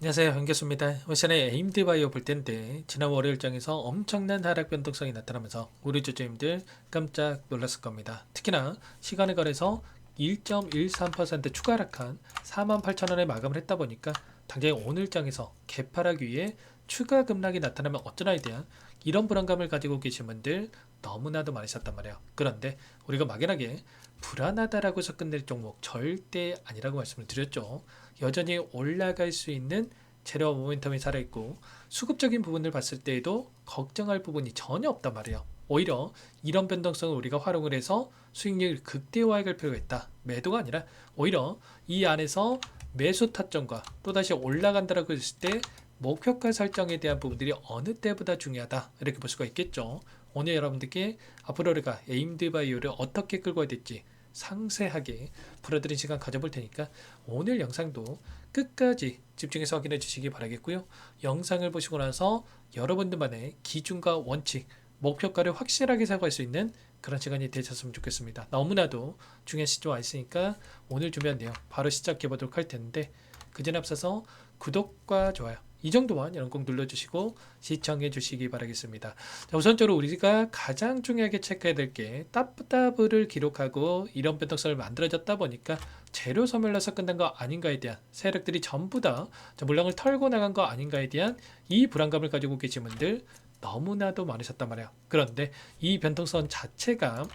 안녕하세요 현교수입니다. 올 시간에 에임드 바이오 볼 텐데 지난 월요일장에서 엄청난 하락 변동성이 나타나면서 우리 주주님들 깜짝 놀랐을 겁니다. 특히나 시간에 걸해서 1.13% 추가 하락한 48,000원에 마감을 했다 보니까 당장 오늘장에서 개파락 위에 추가 급락이 나타나면 어쩌나에 대한 이런 불안감을 가지고 계신 분들 너무나도 많으셨단 말이에요. 그런데 우리가 막연하게 불안하다라고 끝낼 종목 절대 아니라고 말씀을 드렸죠. 여전히 올라갈 수 있는 재료 모멘텀이 살아있고 수급적인 부분을 봤을 때에도 걱정할 부분이 전혀 없단 말이에요. 오히려 이런 변동성을 우리가 활용을 해서 수익률 극대화해 갈 필요가 있다. 매도가 아니라 오히려 이 안에서 매수 타점과 또다시 올라간다라고 했을 때 목표가 설정에 대한 부분들이 어느 때보다 중요하다. 이렇게 볼 수가 있겠죠. 오늘 여러분들께 앞으로 우리가 에임드 바이오를 어떻게 끌고 가야 될지 상세하게 풀어드린 시간 가져볼 테니까 오늘 영상도 끝까지 집중해서 확인해 주시기 바라겠고요. 영상을 보시고 나서 여러분들만의 기준과 원칙, 목표가를 확실하게 세워갈 수 있는 그런 시간이 되셨으면 좋겠습니다. 너무나도 중요한 시점 와 있으니까 오늘 준비한 내용 바로 시작해 보도록 할 텐데 그 전에 앞서서 구독과 좋아요 이 정도만 여러분 꼭 눌러주시고 시청해 주시기 바라겠습니다. 자, 우선적으로 우리가 가장 중요하게 체크해야 될 게 따프따브를 기록하고 이런 변동성을 만들어졌다 보니까 재료 소멸로서 끝난 거 아닌가에 대한 세력들이 전부 다 물량을 털고 나간 거 아닌가에 대한 이 불안감을 가지고 계신 분들 너무나도 많으셨단 말이에요. 그런데 이 변동성 자체가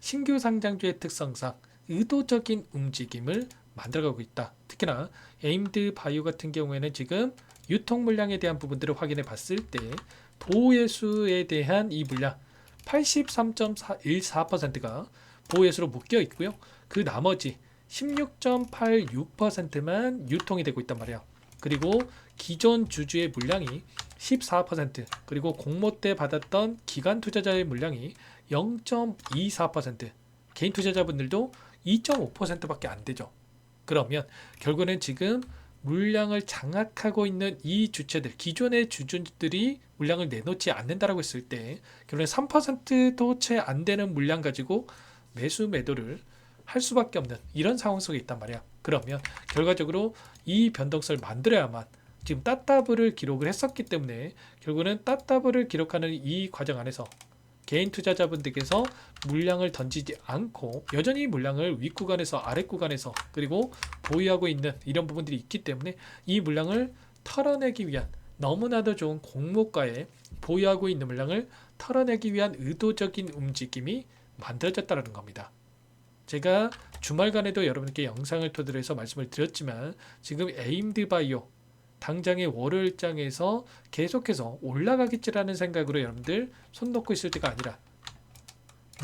신규 상장주의 특성상 의도적인 움직임을 만들어가고 있다. 특히나 에임드 바이오 같은 경우에는 지금 유통 물량에 대한 부분들을 확인해 봤을 때 보호예수에 대한 이 물량 83.14%가 보호예수로 묶여 있고요. 그 나머지 16.86%만 유통이 되고 있단 말이에요. 그리고 기존 주주의 물량이 14% 그리고 공모 때 받았던 기관 투자자의 물량이 0.24% 개인 투자자분들도 2.5%밖에 안 되죠. 그러면 결국에는 지금 물량을 장악하고 있는 이 주체들, 기존의 주주들이 물량을 내놓지 않는다라고 했을 때 결국엔 3%도 채 안 되는 물량 가지고 매수 매도를 할 수밖에 없는 이런 상황 속에 있단 말이야. 그러면 결과적으로 이 변동성을 만들어야만 지금 따따블을 기록을 했었기 때문에 결국은 따따블을 기록하는 이 과정 안에서 개인 투자자분들께서 물량을 던지지 않고 여전히 물량을 윗 구간에서 아래 구간에서 그리고 보유하고 있는 이런 부분들이 있기 때문에 이 물량을 털어내기 위한 너무나도 좋은 공모가에 보유하고 있는 물량을 털어내기 위한 의도적인 움직임이 만들어졌다는 겁니다. 제가 주말간에도 여러분께 영상을 토대로 해서 말씀을 드렸지만 지금 에임드 바이오 당장의 월요일장에서 계속해서 올라가겠지라는 생각으로 여러분들 손 놓고 있을 때가 아니라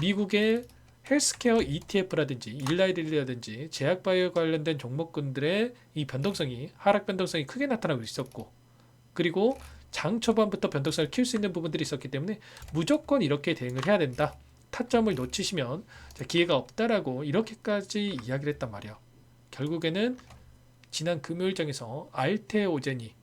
미국의 헬스케어 ETF라든지 일라이리라든지 제약바이오 관련된 종목군들의 이 변동성이 하락 변동성이 크게 나타나고 있었고 그리고 장 초반부터 변동성을 키울 수 있는 부분들이 있었기 때문에 무조건 이렇게 대응을 해야 된다. 타점을 놓치시면 기회가 없다라고 이렇게까지 이야기를 했단 말이에요. 결국에는 지난 금요일장에서 알테오젠이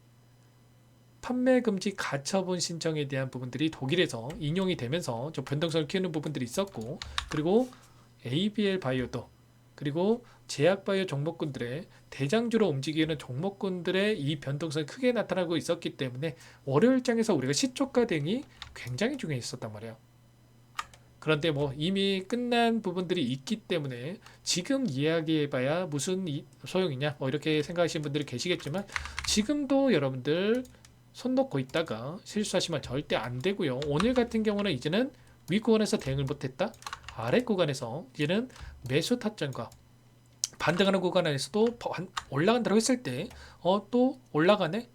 판매 금지 가처분 신청에 대한 부분들이 독일에서 인용이 되면서 좀 변동성을 키우는 부분들이 있었고 그리고 ABL 바이오도 그리고 제약 바이오 종목군들의 대장주로 움직이는 종목군들의 이 변동성이 크게 나타나고 있었기 때문에 월요일장에서 우리가 시초가 대응이 굉장히 중요했었단 말이에요. 그런데 뭐 이미 끝난 부분들이 있기 때문에 지금 이야기해봐야 무슨 소용이냐 뭐 이렇게 생각하시는 분들이 계시겠지만 지금도 여러분들 손 놓고 있다가 실수하시면 절대 안 되고요. 오늘 같은 경우는 이제는 위 구간에서 대응을 못했다. 아래 구간에서 이제는 매수 타점과 반등하는 구간 에서도 올라간다고 했을 때 어 또 올라가네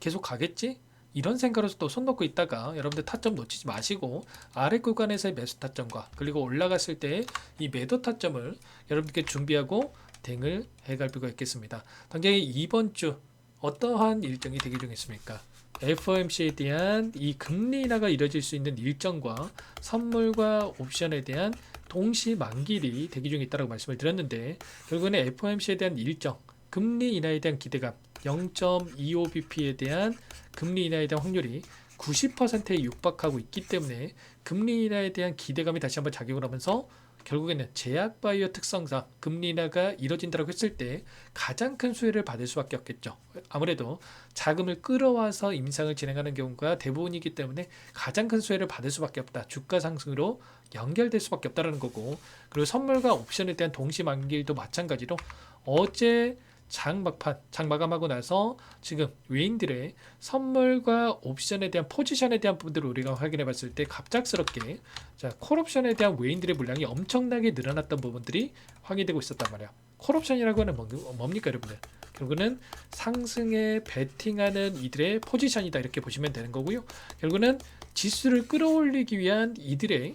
계속 가겠지 이런 생각으로 또손 놓고 있다가 여러분들 타점 놓치지 마시고 아래 구간에서의 매수 타점과 그리고 올라갔을 때 이 매도 타점을 여러분께 준비하고 대응을 해갈 필요가 있겠습니다. 당장 이번 주 어떠한 일정이 대기 중에 있습니까? FOMC에 대한 이 금리 인하가 이뤄질 수 있는 일정과 선물과 옵션에 대한 동시 만기일이 대기 중에 있다고 말씀을 드렸는데 결국에는 FOMC에 대한 일정, 금리 인하에 대한 기대감 0.25bp에 대한 금리 인하에 대한 확률이 90%에 육박하고 있기 때문에 금리 인하에 대한 기대감이 다시 한번 작용을 하면서 결국에는 제약 바이오 특성상 금리 인하가 이뤄진다고 했을 때 가장 큰 수혜를 받을 수밖에 없겠죠. 아무래도 자금을 끌어와서 임상을 진행하는 경우가 대부분이기 때문에 가장 큰 수혜를 받을 수밖에 없다. 주가 상승으로 연결될 수밖에 없다라는 거고 그리고 선물과 옵션에 대한 동시 만기일도 마찬가지로 어제 장 막판, 장 마감하고 나서 지금 외인들의 선물과 옵션에 대한 포지션에 대한 부분들을 우리가 확인해 봤을 때 갑작스럽게 자, 콜옵션에 대한 외인들의 물량이 엄청나게 늘어났던 부분들이 확인되고 있었단 말이야. 콜옵션이라고 하는 뭐, 뭡니까 여러분들? 결국은 상승에 베팅하는 이들의 포지션이다 이렇게 보시면 되는 거고요. 결국은 지수를 끌어올리기 위한 이들의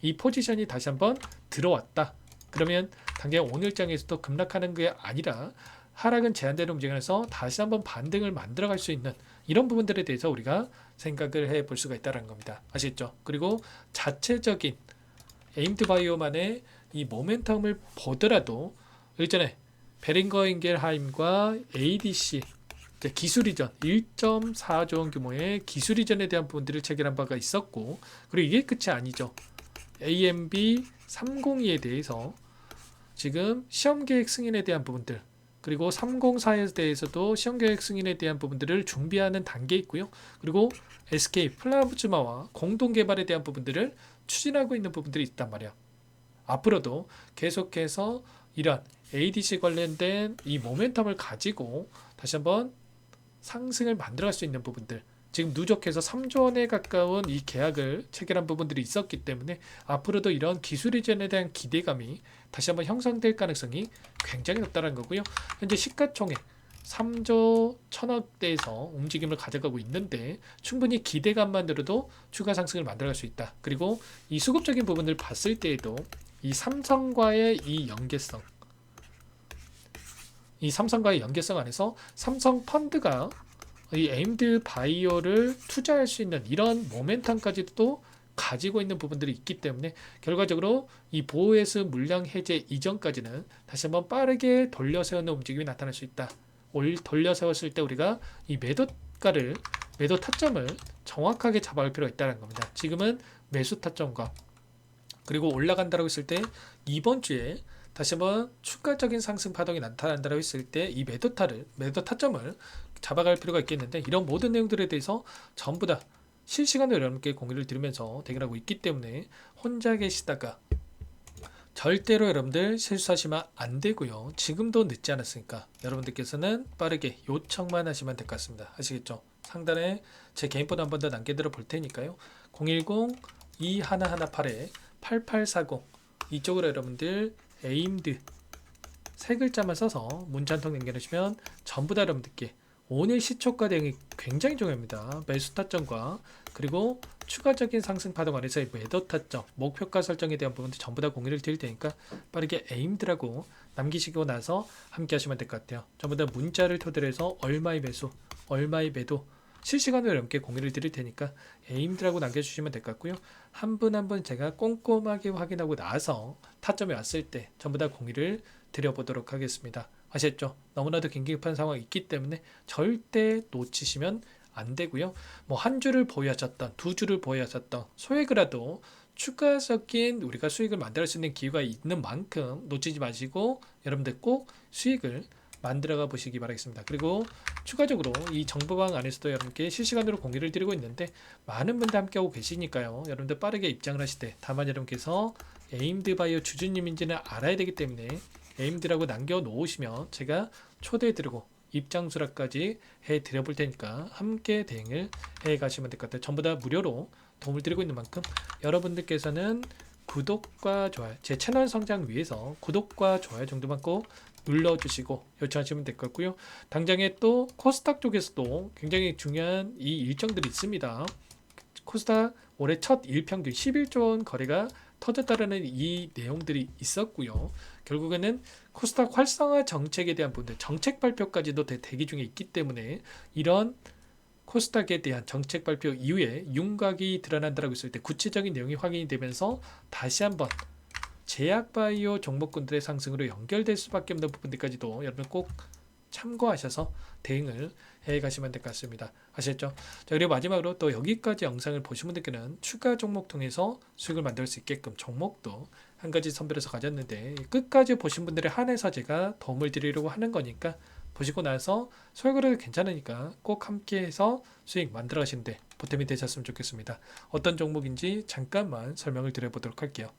이 포지션이 다시 한번 들어왔다. 그러면 당장 오늘장에서도 급락하는 게 아니라 하락은 제한되는 움직임에서 다시 한번 반등을 만들어갈 수 있는 이런 부분들에 대해서 우리가 생각을 해 볼 수가 있다는 겁니다. 아시겠죠? 그리고 자체적인 에임드 바이오만의 이 모멘텀을 보더라도 일전에 베링거 인겔하임과 ADC 기술 이전 1.4조 원 규모의 기술 이전에 대한 부분들을 체결한 바가 있었고 그리고 이게 끝이 아니죠. AMB 302에 대해서 지금 시험 계획 승인에 대한 부분들 그리고 304에 대해서도 시험 계획 승인에 대한 부분들을 준비하는 단계에 있고요. 그리고 SK 플라즈마와 공동 개발에 대한 부분들을 추진하고 있는 부분들이 있단 말이야. 앞으로도 계속해서 이런 ADC 관련된 이 모멘텀을 가지고 다시 한번 상승을 만들어갈 수 있는 부분들 지금 누적해서 3조 원에 가까운 이 계약을 체결한 부분들이 있었기 때문에 앞으로도 이런 기술 이전에 대한 기대감이 다시 한번 형성될 가능성이 굉장히 높다는 거고요. 현재 시가총액 3조 천억대에서 움직임을 가져가고 있는데 충분히 기대감만으로도 추가 상승을 만들어갈 수 있다. 그리고 이 수급적인 부분을 봤을 때에도 이 삼성과의 이 연계성 이 삼성과의 연계성 안에서 삼성 펀드가 이 에임드 바이오를 투자할 수 있는 이런 모멘텀까지도 가지고 있는 부분들이 있기 때문에 결과적으로 이 보호에스 물량 해제 이전까지는 다시 한번 빠르게 돌려 세우는 움직임이 나타날 수 있다. 올 돌려 세웠을 때 우리가 이 매도가를 매도 타점을 정확하게 잡아갈 필요가 있다는 겁니다. 지금은 매수 타점과 그리고 올라간다고 했을 때 이번 주에 다시 한번 추가적인 상승 파동이 나타난다고 했을 때 이 매도 타를 매도 타점을 잡아갈 필요가 있겠는데 이런 모든 내용들에 대해서 전부 다 실시간으로 여러분께 공유를 드리면서 대결하고 있기 때문에 혼자 계시다가 절대로 여러분들 실수하시면 안 되고요. 지금도 늦지 않았으니까 여러분들께서는 빠르게 요청만 하시면 될 것 같습니다. 아시겠죠? 상단에 제 개인번호 한 번 더 남겨드려 볼 테니까요. 010-2118-8840 이쪽으로 여러분들 에임드 세 글자만 써서 문자 한통 남겨주시면 전부 다 여러분들께 오늘 시초가 대응이 굉장히 중요합니다. 매수 타점과 그리고 추가적인 상승 파동 안에서의 매도 타점, 목표가 설정에 대한 부분도 전부 다 공유를 드릴 테니까 빠르게 에임드라고 남기시고 나서 함께 하시면 될 것 같아요. 전부 다 문자를 토대로 해서 얼마의 매수, 얼마의 매도 실시간으로 여러분께 공유를 드릴 테니까 에임드라고 남겨주시면 될 것 같고요. 한 분 한 분 제가 꼼꼼하게 확인하고 나서 타점이 왔을 때 전부 다 공유를 드려보도록 하겠습니다. 아셨죠? 너무나도 긴급한 상황이 있기 때문에 절대 놓치시면 안 되고요. 뭐 한 주를 보유하셨던 두 주를 보유하셨던 소액이라도 추가 적인 우리가 수익을 만들 수 있는 기회가 있는 만큼 놓치지 마시고 여러분들 꼭 수익을 만들어가 보시기 바라겠습니다. 그리고 추가적으로 이 정보방 안에서도 여러분께 실시간으로 공유를 드리고 있는데 많은 분들 함께하고 계시니까요. 여러분들 빠르게 입장을 하실 때 다만 여러분께서 에임드 바이오 주주님인지는 알아야 되기 때문에 에임드라고 남겨 놓으시면 제가 초대해 드리고 입장 수락까지 해 드려 볼 테니까 함께 대응을 해 가시면 될 것 같아요. 전부 다 무료로 도움을 드리고 있는 만큼 여러분들께서는 구독과 좋아요, 제 채널 성장 위해서 구독과 좋아요 정도만 꼭 눌러주시고 요청하시면 될 것 같고요. 당장에 또 코스닥 쪽에서도 굉장히 중요한 이 일정들이 있습니다. 코스닥 올해 첫 일평균 11조 원 거래가 터졌다라는 이 내용들이 있었고요. 결국에는 코스닥 활성화 정책에 대한 부분들, 정책 발표까지도 대기 중에 있기 때문에 이런 코스닥에 대한 정책 발표 이후에 윤곽이 드러난다고 했을 때 구체적인 내용이 확인이 되면서 다시 한번 제약 바이오 종목군들의 상승으로 연결될 수밖에 없는 부분들까지도 여러분 꼭 참고하셔서 대응을 해 가시면 될 것 같습니다. 아셨죠? 자, 그리고 마지막으로 또 여기까지 영상을 보신 분들께는 추가 종목 통해서 수익을 만들 수 있게끔 종목도 한 가지 선별해서 가졌는데 끝까지 보신 분들에 한해서 제가 도움을 드리려고 하는 거니까 보시고 나서 설거래도 괜찮으니까 꼭 함께해서 수익 만들어 가시는데 보탬이 되셨으면 좋겠습니다. 어떤 종목인지 잠깐만 설명을 드려보도록 할게요.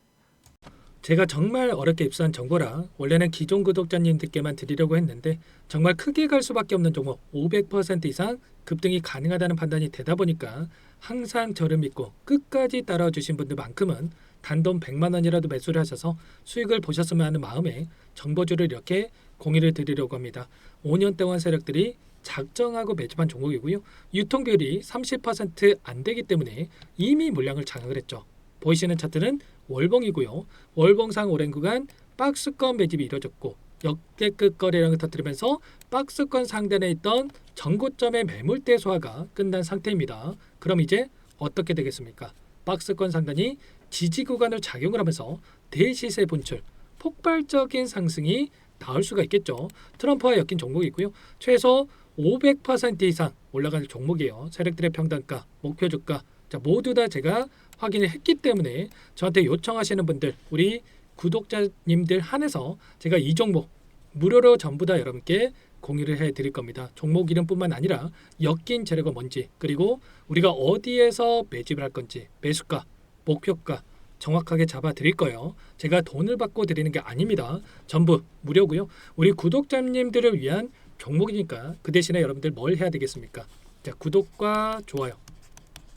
제가 정말 어렵게 입수한 정보라 원래는 기존 구독자님들께만 드리려고 했는데 정말 크게 갈 수밖에 없는 종목 500% 이상 급등이 가능하다는 판단이 되다 보니까 항상 저를 믿고 끝까지 따라와 주신 분들만큼은 단돈 100만 원이라도 매수를 하셔서 수익을 보셨으면 하는 마음에 정보주를 이렇게 공유를 드리려고 합니다. 5년 동안 세력들이 작정하고 매집한 종목이고요. 유통비율이 30%안 되기 때문에 이미 물량을 장악을 했죠. 보이시는 차트는 월봉이고요. 월봉상 오랜 구간 박스권 매집이 이뤄졌고 역대급 거래량을 터뜨리면서 박스권 상단에 있던 전고점의 매물대 소화가 끝난 상태입니다. 그럼 이제 어떻게 되겠습니까? 박스권 상단이 지지 구간을 작용을 하면서 대시세 분출, 폭발적인 상승이 나올 수가 있겠죠. 트럼프와 엮인 종목이고요. 최소 500% 이상 올라갈 종목이에요. 세력들의 평단가, 목표 주가 자, 모두 다 제가 확인을 했기 때문에 저한테 요청하시는 분들 우리 구독자님들 한해서 제가 이 종목 무료로 전부 다 여러분께 공유를 해 드릴 겁니다. 종목 이름뿐만 아니라 엮인 재료가 뭔지 그리고 우리가 어디에서 매집을 할 건지 매수가, 목표가 정확하게 잡아 드릴 거예요. 제가 돈을 받고 드리는 게 아닙니다. 전부 무료고요. 우리 구독자님들을 위한 종목이니까 그 대신에 여러분들 뭘 해야 되겠습니까? 자, 구독과 좋아요.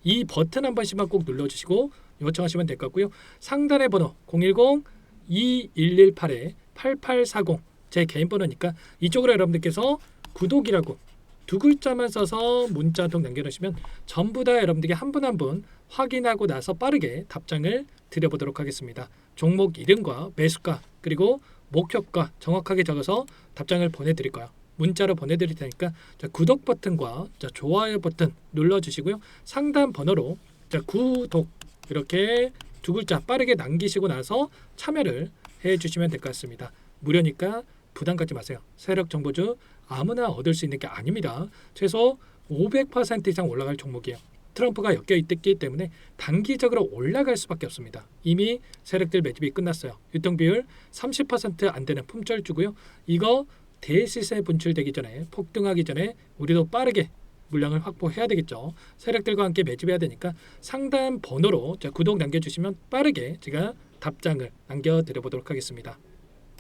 이 버튼 한 번씩만 꼭 눌러주시고 요청하시면 될 것 같고요. 상단의 번호 010-2118-8840 제 개인 번호니까 이쪽으로 여러분들께서 구독이라고 두 글자만 써서 문자 한통 남겨놓으시면 전부 다 여러분들께 한 분 한 분 확인하고 나서 빠르게 답장을 드려보도록 하겠습니다. 종목 이름과 매수가 그리고 목표가 정확하게 적어서 답장을 보내드릴 거예요. 문자로 보내드릴 테니까 자, 구독 버튼과 자, 좋아요 버튼 눌러주시고요. 상단 번호로 자, 구독 이렇게 두 글자 빠르게 남기시고 나서 참여를 해주시면 될 것 같습니다. 무료니까 부담 갖지 마세요. 세력 정보주 아무나 얻을 수 있는 게 아닙니다. 최소 500% 이상 올라갈 종목이에요. 트럼프가 엮여 있기 때문에 단기적으로 올라갈 수밖에 없습니다. 이미 세력들 매집이 끝났어요. 유통 비율 30%안 되는 품절주고요. 이거 대시세 분출되기 전에 폭등하기 전에 우리도 빠르게 물량을 확보해야 되겠죠. 세력들과 함께 매집해야 되니까 상단 번호로 자, 구독 남겨주시면 빠르게 제가 답장을 남겨드려 보도록 하겠습니다.